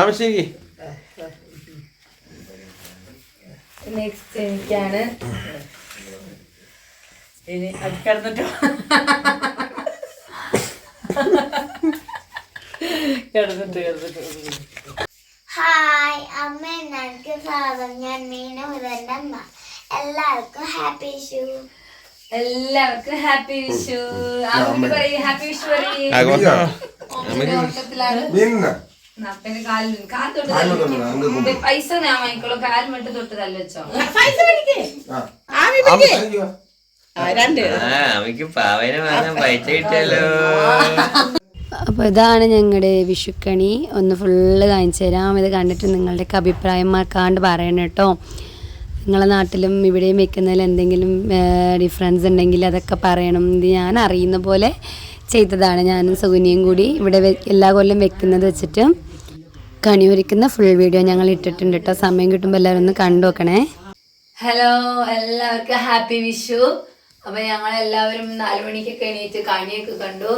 ആവശ്യക്ക് next എനിക്കാണ്. ഇനി അത് കിടന്നിട്ടോ കിടന്നിട്ട് കിടന്നിട്ട്. ഹായ് അമ്മ എനിക്ക് സ്വാഗതം ഞാൻ മീന മുതലിന്റെ അമ്മ. എല്ലാവർക്കും ഹാപ്പി വിഷു എല്ലാവർക്കും ഹാപ്പി വിഷു അമ്മ. പറയും ഹാപ്പി വിഷു പറയും. പൈസ ഞാൻ വാങ്ങിക്കോളൂ. തൊട്ട് പൈസ വാങ്ങാൻ പൈസ കിട്ടിയല്ലോ. അപ്പോൾ ഇതാണ് ഞങ്ങളുടെ വിഷുക്കണി. ഒന്ന് ഫുള്ള് കാണിച്ചു തരാം. ഇത് കണ്ടിട്ട് നിങ്ങളുടെയൊക്കെ അഭിപ്രായം മറക്കാണ്ട് പറയണം കേട്ടോ. നിങ്ങളെ നാട്ടിലും ഇവിടെയും വെക്കുന്നതിൽ എന്തെങ്കിലും ഡിഫറൻസ് ഉണ്ടെങ്കിൽ അതൊക്കെ പറയണം. ഇത് ഞാൻ അറിയുന്ന പോലെ ചെയ്തതാണ് ഞാനും സുഗുനിയും കൂടി ഇവിടെ എല്ലാ കൊല്ലം വെക്കുന്നത് വെച്ചിട്ട് കണി ഒരുക്കുന്ന ഫുൾ വീഡിയോ ഞങ്ങൾ ഇട്ടിട്ടുണ്ട് കേട്ടോ സമയം കിട്ടുമ്പോൾ എല്ലാവരും ഒന്ന് കണ്ടു നോക്കണേ. ഹലോ എല്ലാവർക്കും ഹാപ്പി വിഷു. അപ്പൊ ഞങ്ങൾ എല്ലാവരും നാലുമണിക്കൊക്കെ എണീറ്റ് കണിയൊക്കെ കണ്ടു.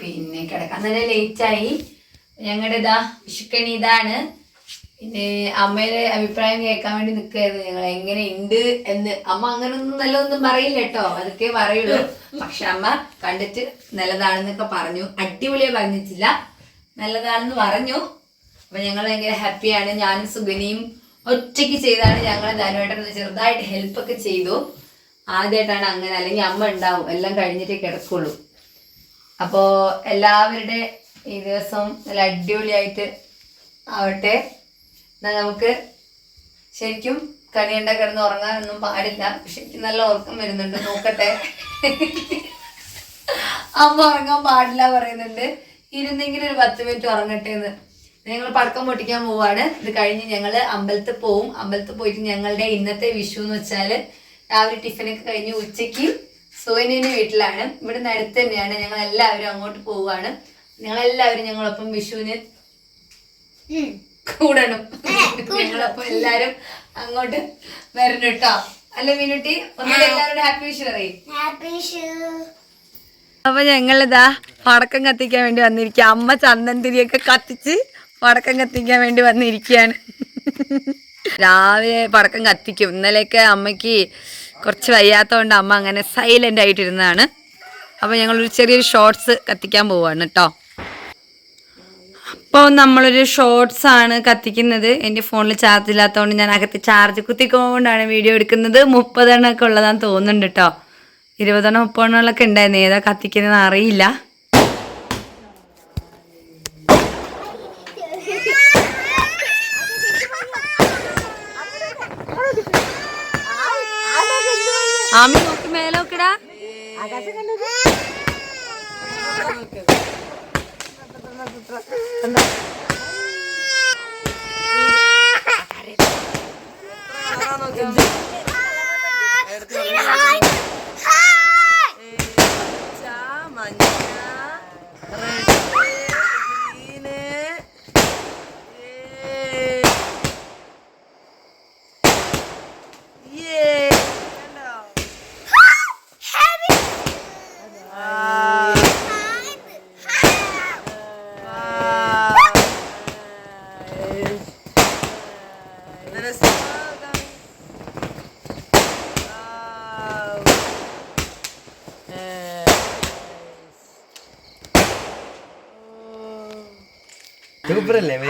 പിന്നെ കിടക്കാൻ തന്നെ ലേറ്റ് ആയി. ഞങ്ങളുടെ ഇതാ വിഷുക്കണി ഇതാണ്. പിന്നെ അമ്മയുടെ അഭിപ്രായം കേൾക്കാൻ വേണ്ടി നിൽക്കുകയായിരുന്നു. ഞങ്ങൾ എങ്ങനെ ഉണ്ട് എന്ന്. അമ്മ അങ്ങനെ അങ്ങനൊന്നും നല്ലതൊന്നും പറയില്ല കേട്ടോ. അതൊക്കെ പറയുള്ളൂ. പക്ഷെ അമ്മ കണ്ടിട്ട് നല്ലതാണെന്നൊക്കെ പറഞ്ഞു. അടിപൊളിയെ പറഞ്ഞിട്ടില്ല. നല്ലതാണെന്ന് പറഞ്ഞു. അപ്പൊ ഞങ്ങൾ ഭയങ്കര ഹാപ്പിയാണ്. ഞാനും സുഗനിയും ഒറ്റയ്ക്ക് ചെയ്താണ് ഞങ്ങൾ ധനുവേട്ടൻ ചെറുതായിട്ട് ഹെൽപ്പ് ഒക്കെ ചെയ്തു. ആദ്യമായിട്ടാണ് അങ്ങനെ അല്ലെങ്കിൽ അമ്മ ഉണ്ടാവും. എല്ലാം കഴിഞ്ഞിട്ടേ കിടക്കുള്ളൂ. അപ്പോൾ എല്ലാവരുടെ ഈ ദിവസം നല്ല അടിപൊളിയായിട്ട് ആവട്ടെ. എന്നാൽ നമുക്ക് ശരിക്കും കണിയണ്ട കിടന്ന് ഉറങ്ങാനൊന്നും പാടില്ല. ശരിക്കും നല്ല ഉറക്കം വരുന്നുണ്ട്. നോക്കട്ടെ. അമ്മ ഉറങ്ങാൻ പാടില്ല പറയുന്നുണ്ട്. ഇരുന്നെങ്കിലും ഒരു പത്ത് മിനിറ്റ് ഉറങ്ങട്ടെ എന്ന്. ഞങ്ങൾ പടക്കം പൊട്ടിക്കാൻ പോവാണ്. ഇത് കഴിഞ്ഞ് ഞങ്ങൾ അമ്പലത്തിൽ പോവും. അമ്പലത്തിൽ പോയിട്ട് ഞങ്ങളുടെ ഇന്നത്തെ വിഷു എന്ന് വെച്ചാൽ രാവിലെ ടിഫിനൊക്കെ കഴിഞ്ഞ് ഉച്ചയ്ക്ക് സോനിന്റെ വീട്ടിലാണ്. ഇവിടെ നിന്ന് അടുത്ത് തന്നെയാണ് ഞങ്ങൾ എല്ലാവരും അങ്ങോട്ട് പോവുകയാണ് ഞങ്ങളെല്ലാവരും ഞങ്ങളൊപ്പം വിഷുവിന് കൂടണം. ഞങ്ങളപ്പോ എല്ലാരും അങ്ങോട്ട് വരണം കേട്ടോ. അല്ലെ മീനുട്ടി? ഒന്നുകൂടെ എല്ലാവരുടെ ഹാപ്പി വിഷു പറയും. ഹാപ്പി ഷൂ അപ്പൊ ഞങ്ങളിതാ പടക്കം കത്തിക്കാൻ വേണ്ടി വന്നിരിക്കുക അമ്മ ചന്ദനത്തിരിയൊക്കെ കത്തിച്ച് പടക്കം കത്തിക്കാൻ വേണ്ടി വന്നിരിക്കുകയാണ് രാവിലെ പടക്കം കത്തിക്കും. ഇന്നലെയൊക്കെ അമ്മയ്ക്ക് കുറച്ച് വയ്യാത്തതുകൊണ്ട് അമ്മ അങ്ങനെ സൈലന്റ് ആയിട്ടിരുന്നതാണ്. അപ്പോൾ ഞങ്ങളൊരു ചെറിയൊരു ഷോർട്സ് കത്തിക്കാൻ പോവാണ് കേട്ടോ. അപ്പോൾ നമ്മളൊരു ഷോർട്സ് ആണ് കത്തിക്കുന്നത്. എന്റെ ഫോണിൽ ചാർജ് ഇല്ലാത്തതുകൊണ്ട് ഞാൻ അകത്ത് ചാർജ് കുത്തിക്കൊണ്ടാണ് വീഡിയോ എടുക്കുന്നത്. മുപ്പതെണ്ണമൊക്കെ ഉള്ളതാന്ന് തോന്നുന്നുണ്ട് കേട്ടോ ഇരുപതെണ്ണം മുപ്പതെണ്ണമൊക്കെ ഉണ്ടായിരുന്നു. ഏതാ കത്തിക്കുന്നതെന്ന് അറിയില്ല. ആമി നോക്കി മേലെ നോക്കടാ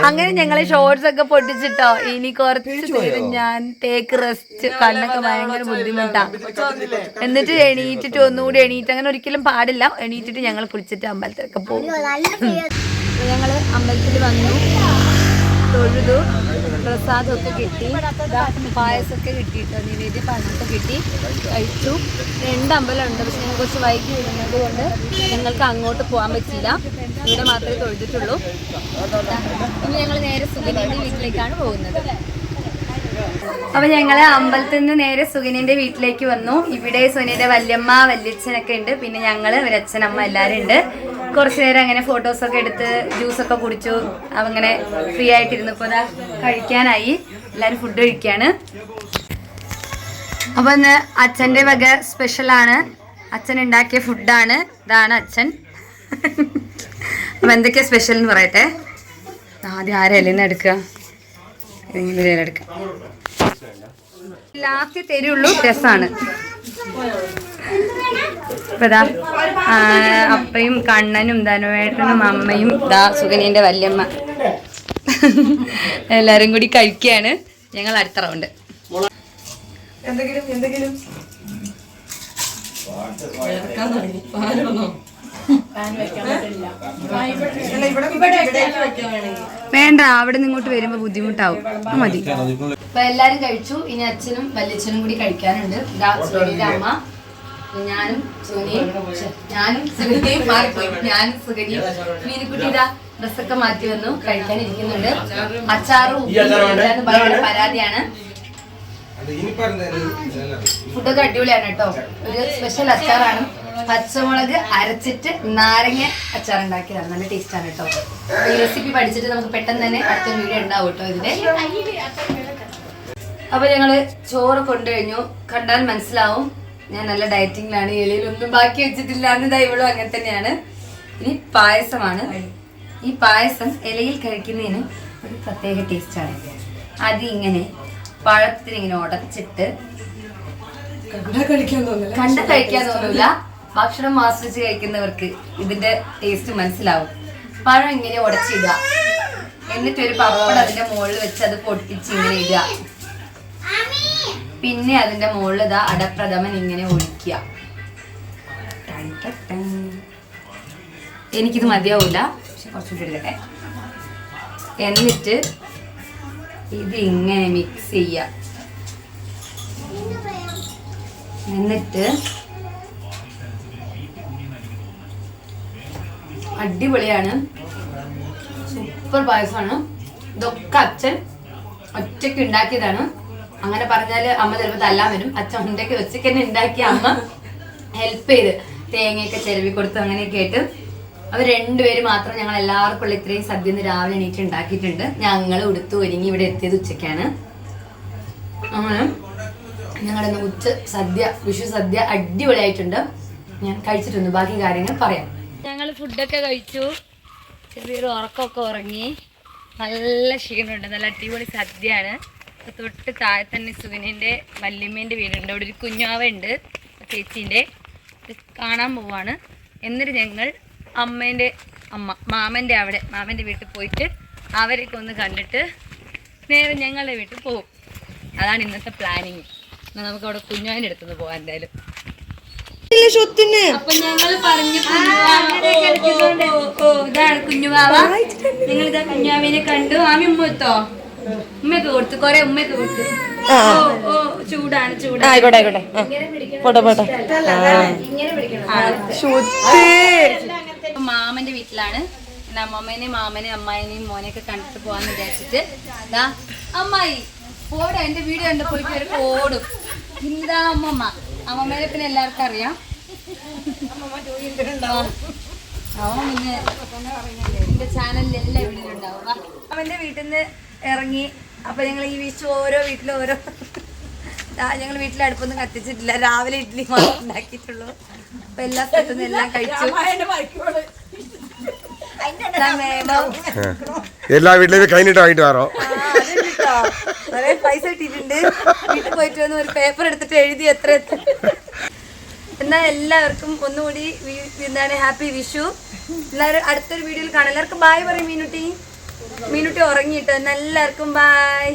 അങ്ങനെ ഞങ്ങൾ ഷോർട്സ് ഒക്കെ പൊട്ടിച്ചിട്ടോ? ഇനി കുറച്ച് നേരം ഞാൻ ടേക്ക് റെസ്റ്റ് കണ്ണൊക്കെ ഭയങ്കര ബുദ്ധിമുട്ടാ. എന്നിട്ട് എണീറ്റിട്ട് ഒന്നുകൂടി എണീറ്റ് അങ്ങനെ ഒരിക്കലും പാടില്ല. എണീറ്റിട്ട് ഞങ്ങൾ കുളിച്ചിട്ട് അമ്പലത്തിലൊക്കെ പോകും. ഞങ്ങൾ അമ്പലത്തിൽ വന്നു തൊഴുതു. പ്രസാദമൊക്കെ കിട്ടി. പായസമൊക്കെ കിട്ടിയിട്ടോ. നിവേദ്യ പായസമൊക്കെ കിട്ടി. കഴിച്ചു. രണ്ട് അമ്പലമുണ്ട്. പക്ഷെ ഞങ്ങൾ കുറച്ച് വൈകി വരുന്നത് കൊണ്ട് ഞങ്ങൾക്ക് അങ്ങോട്ട് പോകാൻ പറ്റില്ല ഇവിടെ മാത്രമേ തൊഴുതിട്ടുള്ളൂ. ഇനി ഞങ്ങൾ നേരെ സുഗനിയുടെ വീട്ടിലേക്കാണ് പോകുന്നത്. അപ്പൊ ഞങ്ങൾ അമ്പലത്തിൽ നിന്ന് നേരെ സുഗനിന്റെ വീട്ടിലേക്ക് വന്നു. ഇവിടെ സുനിയുടെ വല്യമ്മ വല്യച്ഛനൊക്കെ ഉണ്ട്. പിന്നെ ഞങ്ങൾ ഒരച്ഛനമ്മ എല്ലാരും ഉണ്ട്. കുറച്ചു നേരം അങ്ങനെ ഫോട്ടോസ് ഒക്കെ എടുത്ത് ജ്യൂസ് ഒക്കെ കുടിച്ചു. അങ്ങനെ ഫ്രീ ആയിട്ടിരുന്നപ്പോ അതാ കഴിക്കാനായി. എല്ലാവരും ഫുഡ് കഴിക്കാണ്. അപ്പൊ ഇന്ന് അച്ഛന്റെ വക സ്പെഷ്യലാണ് അച്ഛൻ ഉണ്ടാക്കിയ ഫുഡാണ് ഇതാണ് അച്ഛൻ. അപ്പൊ എന്തൊക്കെയാ സ്പെഷ്യൽ എന്ന് പറയട്ടെ? ആദ്യം ആരെല്ലാം എടുക്കുക. ഏതെങ്കിലും എടുക്കുക ലാസ്റ്റ് തരുള്ളൂ രസാണ്. അപ്പയും കണ്ണനും ധനുവേട്ടനും അമ്മയും ദാ സുഖനീന്റെ വല്യമ്മ. എല്ലാരും കൂടി കഴിക്കുകയാണ് ഞങ്ങൾ അടുത്ത റൗണ്ട് എന്തെങ്കിലും എന്തെങ്കിലും? വേണ്ട അവിടെ നിന്ന് ഇങ്ങോട്ട് വരുമ്പോ ബുദ്ധിമുട്ടാവും. മതി. അപ്പൊ എല്ലാരും കഴിച്ചു. ഇനി അച്ഛനും വല്യച്ഛനും കൂടി കഴിക്കാനുണ്ട്. അമ്മ ഞാനും സോനിയും ഞാനും മാറിപ്പോയി. ഞാനും സുഗനിയും മീനിക്കുട്ടിയുടെ ഡ്രസ്സൊക്കെ മാറ്റി വന്നു. കഴിക്കാൻ ഇരിക്കുന്നുണ്ട്. അച്ചാറും ഭയങ്കര പരാതിയാണ്. ഫുഡൊക്കെ അടിപൊളിയാണ് കേട്ടോ. ഒരു സ്പെഷ്യൽ അച്ചാറാണ്. പച്ചമുളക് അരച്ചിട്ട് നാരങ്ങ അച്ചാർ ഉണ്ടാക്കിയതാണ് നല്ല ടേസ്റ്റാണ് ആണ് കേട്ടോ ഈ റെസിപ്പി പഠിച്ചിട്ട് നമുക്ക് പെട്ടെന്ന് തന്നെ അടുത്ത വീഡിയോ ഉണ്ടാവും കേട്ടോ ഇതിന്റെ അപ്പൊ ഞങ്ങൾ ചോറ് കൊണ്ടുകഴിഞ്ഞു. കണ്ടാൽ മനസ്സിലാവും. ഞാൻ നല്ല ഡയറ്റിങ്ങിലാണ് എലിയിലൊന്നും ബാക്കി വെച്ചിട്ടില്ല അന്ന് ഇവളും അങ്ങനെ തന്നെയാണ്. ഇനി പായസമാണ്. ഈ പായസം ഇലയിൽ കഴിക്കുന്നതിന് ഒരു പ്രത്യേക ടേസ്റ്റാണ് അത് ഇങ്ങനെ പഴത്തിന് ഇങ്ങനെ ഉടച്ചിട്ട് കണ്ട കഴിക്കാൻ തോന്നില്ല ഭക്ഷണം ആസ്വദിച്ച് കഴിക്കുന്നവർക്ക് ഇതിന്റെ ടേസ്റ്റ് മനസ്സിലാവും. പഴം ഇങ്ങനെ ഉടച്ചിടുക. എന്നിട്ട് ഒരു പപ്പടം അതിന്റെ മുകളിൽ വെച്ച് അത് പൊട്ടിച്ച് ഇങ്ങനെ ഇടുക. പിന്നെ അതിന്റെ മുകളിൽ ഇതാ അടപ്രഥമൻ ഇങ്ങനെ ഒഴിക്കുക. എനിക്കിത് മതിയാവൂല. പക്ഷെ കുറച്ചുകൂടി എടുക്കട്ടെ. എന്നിട്ട് ഇത് ഇങ്ങനെ മിക്സ് ചെയ്യുക. എന്നിട്ട് അടിപൊളിയാണ്. സൂപ്പർ പായസമാണ്. ഇതൊക്കെ അച്ഛൻ ഒറ്റയ്ക്ക് ഉണ്ടാക്കിയതാണ്. അങ്ങനെ പറഞ്ഞാൽ അമ്മ ചിലപ്പോൾ തല്ലാൻ വരും. അച്ഛൻ ഉണ്ടാക്കി ഒച്ചയ്ക്ക് തന്നെ ഉണ്ടാക്കിയ അമ്മ ഹെൽപ്പ് ചെയ്ത് തേങ്ങയൊക്കെ ചിലവി കൊടുത്ത് അങ്ങനെയൊക്കെ ആയിട്ട്. അവർ രണ്ടുപേര് മാത്രം ഞങ്ങൾ എല്ലാവർക്കും ഇത്രയും സദ്യ ഇന്ന് രാവിലെ എണീറ്റ് ഉണ്ടാക്കിയിട്ടുണ്ട്. ഞങ്ങൾ ഉടുത്തു ഒരുങ്ങി ഇവിടെ എത്തിയത് ഉച്ചയ്ക്കാണ്. അങ്ങനെ ഞങ്ങളുടെ ഉച്ച സദ്യ വിഷു സദ്യ അടിപൊളിയായിട്ടുണ്ട്. ഞാൻ കഴിച്ചിട്ടുണ്ട്. ബാക്കി കാര്യങ്ങൾ പറയാം. ഞങ്ങൾ ഫുഡൊക്കെ കഴിച്ചു. ചെറിയൊരു ഉറക്കമൊക്കെ ഉറങ്ങി. നല്ല ക്ഷീണമുണ്ട്. നല്ല അടിപൊളി സദ്യയാണ്. തൊട്ട് താഴെ തന്നെ സുഗനിന്റെ വല്യമ്മേന്റെ വീടുണ്ട്. അവിടെ ഒരു കുഞ്ഞാവുണ്ട് ചേച്ചീന്റെ കാണാൻ പോവാണ്. എന്നിട്ട് ഞങ്ങൾ അമ്മേന്റെ അമ്മ മാമന്റെ അവിടെ മാമന്റെ വീട്ടിൽ പോയിട്ട് അവരെയൊക്കെ ഒന്ന് കണ്ടിട്ട് നേരെ ഞങ്ങളുടെ വീട്ടിൽ പോകും അതാണ് ഇന്നത്തെ പ്ലാനിങ് എന്നാൽ നമുക്ക് അവിടെ കുഞ്ഞാവിന്റെ അടുത്തുനിന്ന് പോകാം എന്തായാലും. അപ്പൊ ഞങ്ങൾ കുഞ്ഞുവാവ നിങ്ങൾ ഇതാ കുഞ്ഞുവാവിനെ കണ്ടു. ആമി ഉമ്മ എത്തോ? ഉമ്മയൊക്കെ കൊടുത്തു. കൊറേ ഉമ്മയൊക്കെ കൊടുത്തു. ഓ ചൂടാണ് ചൂടാണ്. ആയിക്കോട്ടെ ആയിക്കോട്ടെ. പോട്ടെ പോട്ടെ. മാമന്റെ വീട്ടിലാണ്. എന്റെ അമ്മമ്മേനെയും മാമനെയും അമ്മായിനെയും മോനെയൊക്കെ കണ്ടിട്ട് പോവാന്ന് വിചാരിച്ചിട്ട്. ദാ അമ്മായി പോടാ എന്റെ വീട് കണ്ട് പോയിട്ട് ഓടും. എന്താ അമ്മമ്മ? അമ്മമ്മേനെ പിന്നെ എല്ലാവർക്കും അറിയാം. അവൻ പിന്നെ എന്റെ. അവന്റെ വീട്ടിൽ നിന്ന് ഇറങ്ങി. അപ്പൊ ഞങ്ങൾ ഈ വിഷു ഓരോ വീട്ടിലും ഓരോ ഞങ്ങൾ വീട്ടിൽ അടുപ്പൊന്നും കത്തിച്ചിട്ടില്ല. രാവിലെ ഇഡ്ഡലി മാത്രം ഉണ്ടാക്കിയിട്ടുള്ളൂ. അപ്പൊ എല്ലാ സ്ഥലത്തു നിന്ന് എല്ലാം കഴിച്ചു. എല്ലാ വീട്ടിലും കഴിഞ്ഞിട്ട് വാങ്ങിട്ട് വരോ കുറെ പൈസ കിട്ടിയിട്ടുണ്ട്. വീട്ടിൽ പോയിട്ട് വന്ന് ഒരു പേപ്പർ എടുത്തിട്ട് എഴുതി എത്ര എത്ര എന്നാൽ എല്ലാവർക്കും ഒന്നുകൂടി എന്താണ് ഹാപ്പി വിഷു. എല്ലാവരും അടുത്തൊരു വീഡിയോയിൽ കാണാം. എല്ലാവർക്കും ബായ് പറയും മീനുട്ടി. മീനുട്ടി ഉറങ്ങിയിട്ട്? എല്ലാവർക്കും ബായ്